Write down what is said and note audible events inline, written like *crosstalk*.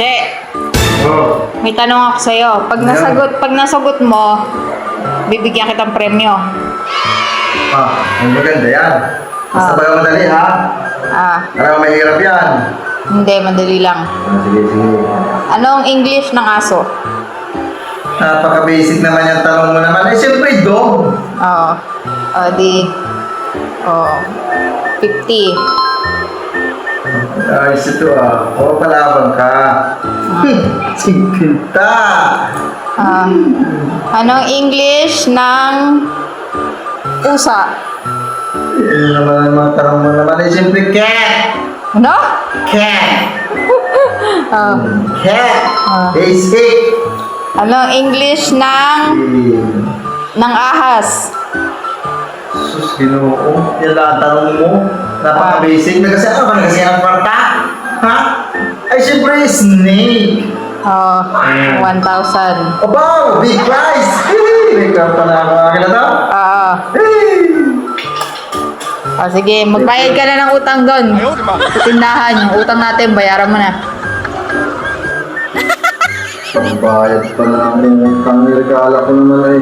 Che, Oh. may tanong ako sa'yo. Pag Ano? nasagot, pag nasagot mo, bibigyan kitang premyo. Ah, ang maganda yan. Basta Ah. baga madali ha. Ah, Alam mo mahirap yan. hindi, madali lang. Ah, sige, sige. Anong English ng aso? Napaka-basic naman yung tanong mo naman. Eh, siyempre, dog. Oo. O, di... Oo. 50. Ayos ito ah. O, palabang ka. Sigkita. Ah, anong English ng usa? Eh, naman ang mga tanong mo naman. Eh, siyempre, cat. Ano? Cat. *laughs* Ah, Cat. Ah. Basic. anong English ng Eh, ng ahas? Sus, ginoo. Yan lang ang tanong mo. Napaka-basic. Kasi ano ba kasi ang kwarta? Ha? Ay, siyempre, snake. Oh, 1,000. Aba, big prize! Hey, *laughs* may karta na ako. Akin na to? Oo. Hey! O, sige, magbayad ka na ng utang doon. Sa tindahan, yung utang natin, bayaran mo na. Pambayad pa na ang utang. Niregala ko naman. Ay,